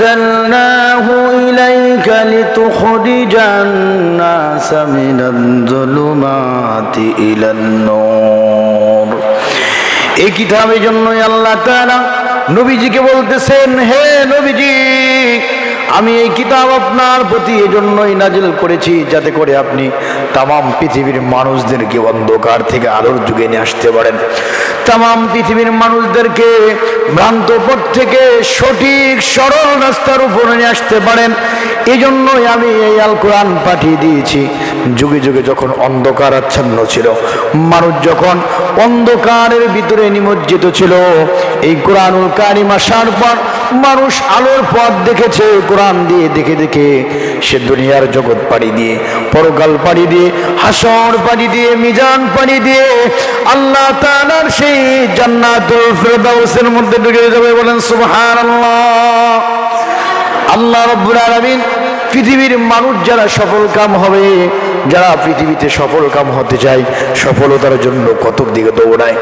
أرسلناه إليك لتخرج الناس من الظلمات إلى النور এই কিতাবের জন্যই আল্লাহ তাআলা নবীজিকে বলতেছেন হে নবীজি আমি এই কিতাব আপনার প্রতি এজন্যই নাজিল করেছি যাতে করে আপনি তামাম পৃথিবীর মানুষদেরকে অন্ধকার থেকে আলোর যুগে নিয়ে আসতে পারেন। তামাম পৃথিবীর মানুষদেরকে ভ্রান্ত পথ থেকে সঠিক, সরল রাস্তার উপরে নিয়ে আসতে পারেন। এই জন্যই আমি এই আল কোরআন পাঠিয়ে দিয়েছি। যুগে যুগে যখন অন্ধকার আচ্ছন্ন ছিল, মানুষ যখন অন্ধকারের ভিতরে নিমজ্জিত ছিল, এই কোরআনুল কারিম আসার পর মানুষ আলোর পথ দেখেছে, কোরআন দিয়ে দেখে দেখে সে দুনিয়ার জগৎ পাড়ি দিয়ে, পরকাল পাড়ি দিয়ে, হাসর পাড়ি দিয়ে, মিজান পাড়ি দিয়ে আল্লাহ তাআলার সেই জান্নাতুল ফেরদাউসের মধ্যে ঢুকে যাবে বলেন, সুবহানাল্লাহ। আল্লাহ রব্বুল আলমিন পৃথিবীর মানুষ যারা সফল কাম হবে, যারা পৃথিবীতে সফল কাম হতে চায়, সফলতার জন্য কত দিকে দৌড়ায়।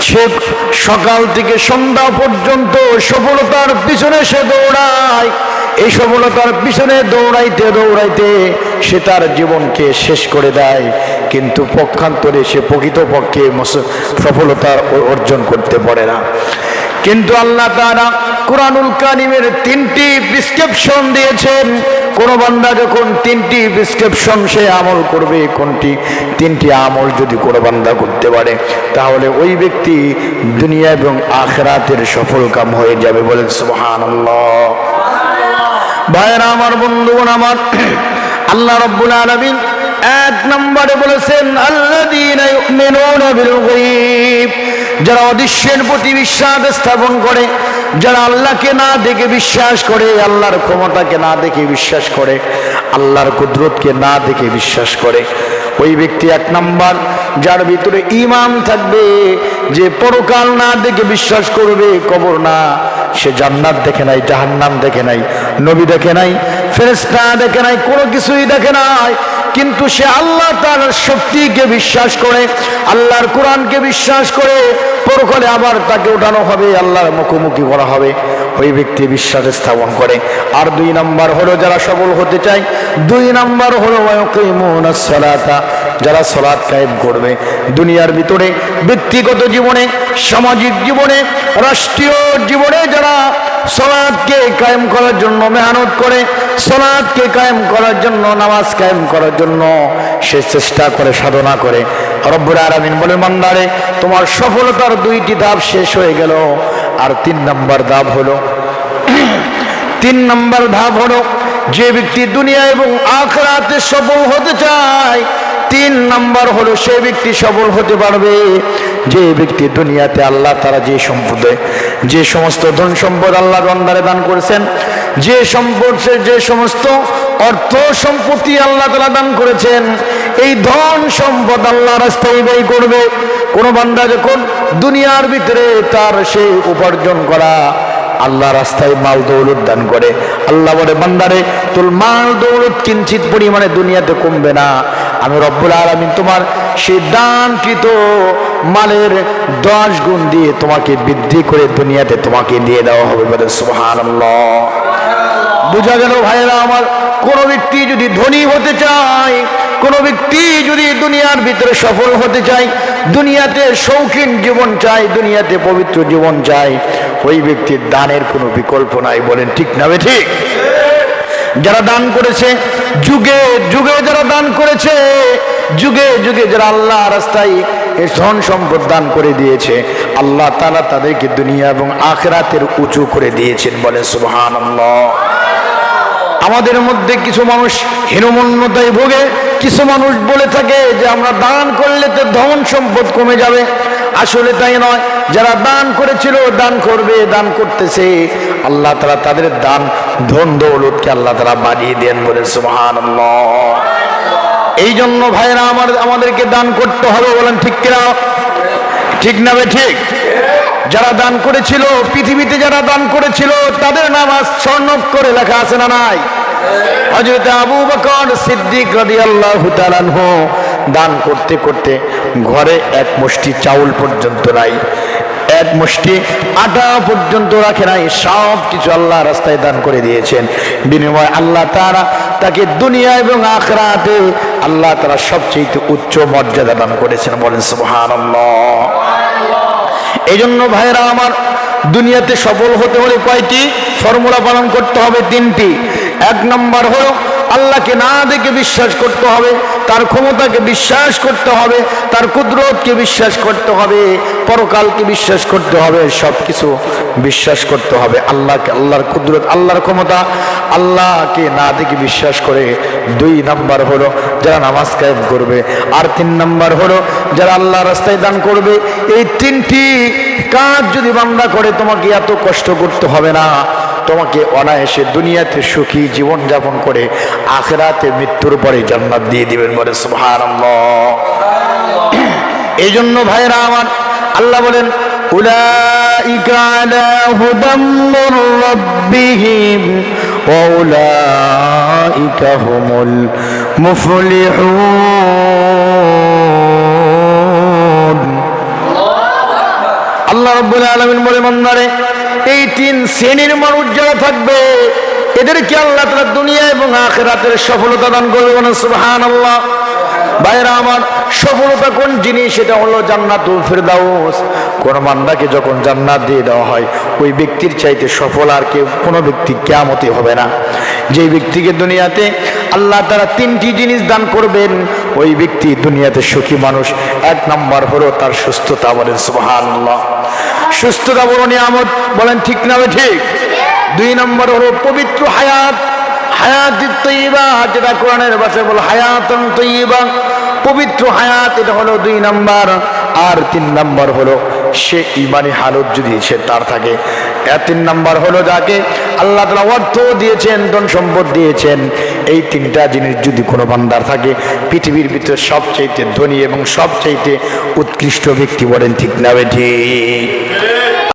সে সকাল থেকে সন্ধ্যা পর্যন্ত সফলতার পিছনে সে দৌড়ায়। এই সফলতার পিছনে দৌড়াইতে দৌড়াইতে সে তার জীবনকে শেষ করে দেয়। কিন্তু পক্ষান্তরে সে প্রকৃতপক্ষে মস- সফলতা অ- অর্জন করতে পারে না। কিন্তু আল্লাহ তারা কোরআনুল কারিমের তিনটি প্রিসক্রিপশন দিয়েছেন। কোন বান্দা যখন তিনটি প্রিসক্রিপশন সে আমল করবে, কোনটি, তিনটি আমল যদি কোনো বান্দা করতে পারে, তাহলে ওই ব্যক্তি দুনিয়া এবং আখরাতের সফল কাম হয়ে যাবে বলেন সুবহানাল্লাহ। ভাইয়েরা, আমার বন্ধুগণ, আমার আল্লাহ রব্বুল আলামিন এক নম্বরে বলেছেন গায়ব। যারা অদৃশ্যের প্রতি বিশ্বাস স্থাপন করে, যারা আল্লাহকে না দেখে বিশ্বাস করে, আল্লাহর ক্ষমতাকে না দেখে বিশ্বাস করে, আল্লাহর কুদরতকে না দেখে বিশ্বাস করে। ওই ব্যক্তি এক নাম্বার, যার ভিতরে ইমাম থাকবে, যে পরকাল না দেখে বিশ্বাস করবে, কবর না, সে জান্নাত দেখে নাই, জাহান্নাম দেখে নাই, নবী দেখে নাই ফেরেস্তা দেখে নাই, কোনো কিছুই দেখে নাই কিন্তু সে আল্লাহ তার শক্তিকে বিশ্বাস করে, আল্লাহর কোরআনকে বিশ্বাস করে, পরকালে আবার তাকে উঠানো হবে, আল্লাহর মুখোমুখি করা হবে। ওই ব্যক্তি বিশ্বাস স্থাপন করে। আর দুই নাম্বার হলো যারা সফল হতে চায়, দুই নাম্বার হলো সালাতা, যারা সলাৎ কায়েম করবে। দুনিয়ার ভিতরে ব্যক্তিগত জীবনে, সামাজিক জীবনে, রাষ্ট্রীয় জীবনে যারা সলাদকে কায়েম করার জন্য মেহনত করে সলাদকে কায়েম করার জন্য, নামাজ কায়েম করার জন্য সে চেষ্টা করে, সাধনা করে। রব্বুর আরামিন বলে মান্দারে তোমার সফলতার দুইটি ধাপ শেষ হয়ে গেল। আর তিন নম্বর ধাপ হলো, তিন নম্বর ধাপ হলো, যে ব্যক্তি দুনিয়া এবং আখরাতে সফল হতে চায়, তিন নম্বর হলো, সে ব্যক্তি সফল হতে পারবে। যে ব্যক্তি দুনিয়াতে আল্লাহ তারা যে সম্পদে, যে সমস্ত ধন সম্পদ আল্লাহ রন্দারে দান করেছেন, যে সম্পদ যে সমস্ত অর্থ সম্পত্তি আল্লাহ তালা দান করেছেন, এই ধন সম্পদ আল্লাহ রাস্তায় ব্যয় করবে। কোন বান্দা যখন দুনিয়ার ভিতরে তার সেই উপার্জন করা আল্লাহ রাস্তায় মাল দৌলত দান করে। আল্লাহ বলে, বান্দারে, তোর মাল দৌলত কিঞ্চিত পরিমাণে দুনিয়াতে কমবে না। আমি রব্বুল আলমিন তোমার সেই দানকৃত মালের দশ গুণ দিয়ে তোমাকে বৃদ্ধি করে দুনিয়াতে তোমাকে দিয়ে দেওয়া হবে বলে সুবহানাল্লাহ। বোঝা গেল ভাইরা আমার, কোন ব্যক্তি যদি ধনী হতে চায়, কোন ব্যক্তি যদি দুনিয়ার ভিতরে সফল হতে চায়, দুনিয়াতে শৌখিন জীবন চায়, দুনিয়াতে পবিত্র জীবন চায়, ওই ব্যক্তির দানের কোনো বিকল্প নাই বলেন ঠিক নাবে ঠিক? যারা দান করেছে, যুগে যুগে যারা দান করেছে, যুগে যুগে যারা আল্লাহ রাস্তায় ধন সম্পদ দান করে দিয়েছে। আল্লাহ তালা তাদেরকে দুনিয়া এবং আখরাতের উঁচু করে দিয়েছেন বলে সুবহান আমাদের মধ্যে কিছু মানুষ হীনমন্যতায় ভোগে, কিছু মানুষ বলে থাকে যে আমরা দান করলে তো ধন সম্পদ কমে যাবে। আসলে তাই নয়, যারা দান করেছিল দান করবে, দান করতেছে। আল্লাহ তারা তাদের দান, ধন দৌলতকে আল্লাহ তারা বাড়িয়ে দেন বলে সুহান এই জন্য ভাইরা আমার, আমাদেরকে দান করতে হবে বলেন, ঠিক কিনা? ঠিক না ঠিক? যারা দান করেছিল, পৃথিবীতে যারা দান করেছিল, তাদের নাম আজ স্বর্ণ করে লেখা আছে না নাই? হযরত আবু বকর সিদ্দিক রাদিয়াল্লাহু তাআলা দান করতে করতে ঘরে এক মুষ্টি চাউল পর্যন্ত নাই। এক মুষ্টি আটা পর্যন্ত রাখে নাই, সব কিছু আল্লাহ রাস্তায় দান করে দিয়েছেন। বিনিময় আল্লাহ তারা তাকে দুনিয়া এবং আখরাতে আল্লাহ তারা সবচেয়ে উচ্চ মর্যাদা দান করেছেন। বলেন, সুবহানাল্লাহ। এই জন্য ভাইরা আমার দুনিয়াতে সফল হতে হলে কয়টি ফর্মুলা পালন করতে হবে? তিনটি। এক নম্বর হলো, আল্লাহকে না দেখে বিশ্বাস করতে হবে। তার ক্ষমতাকে বিশ্বাস করতে হবে, তার কুদরতকে বিশ্বাস করতে হবে, পরকালকে বিশ্বাস করতে হবে সব কিছু বিশ্বাস করতে হবে। আল্লাহকে আল্লাহর কুদরত, আল্লাহর ক্ষমতা, আল্লাহকে না দেখে বিশ্বাস করে দুই নাম্বার হলো যারা নামাজ কায়েম করবে, আর তিন নাম্বার হলো যারা আল্লাহ রাস্তায় দান করবে। এই তিনটি কাজ যদি বান্দা করে, তোমাকে এত কষ্ট করতে হবে না। তোমাকে অনায়াসে দুনিয়াতে সুখী জীবন যাপন করে আখেরাতে মৃত্যুর পরে জান্নাত দিয়ে দিবেন বলে সুবহানাল্লাহ। এই জন্য ভাইরা আমার আল্লাহ বলেন আল্লাহ রাব্বুল আলামিন বলে মন্দারে এই তিন শ্রেণির মানুষ যারা থাকবে, এদেরকে আল্লাহ তাআলা দুনিয়া এবং আখিরাতের সফলতা দান করবে বলেন, সুবহানাল্লাহ। ভাইরা আমার, সফলতা কোন জিনিস? সেটা হলো জান্নাতুল ফিরদাউস। কোন বান্দাকে যখন জান্নাত দিয়ে দেওয়া হয়, ওই ব্যক্তির চাইতে সফল আর কেউ, কোনো ব্যক্তি কেয়ামতে হবে না। যেই ব্যক্তিকে দুনিয়াতে আল্লাহ তারা তিনটি জিনিস দান করবেন ওই ব্যক্তি দুনিয়াতে সুখী মানুষ, এক নম্বর হলো তার সুস্থতা বলেন সুবহানাল্লাহ। সুস্থতা বড় নিয়ামত, বলেন ঠিক না ঠিক দুই নম্বর হলো পবিত্র হায়াত হায়াত তৈবা যেটা কোরআনের ভাষায় বল হায়াতন তৈবা পবিত্র হায়াত, এটা হলো দুই নম্বর। আর তিন নম্বর হলো সে ইমানি হালত যদি সে তার থাকে। তিন নাম্বার হলো যাকে আল্লাহ তালা অর্থ দিয়েছেন, ধন সম্পদ দিয়েছেন। এই তিনটা জিনিস যদি কোনো বান্দার থাকে, পৃথিবীর ভিতরে সবচাইতে ধনী এবং সবচাইতে উৎকৃষ্ট ব্যক্তি বলেন ঠিক না ঠিক?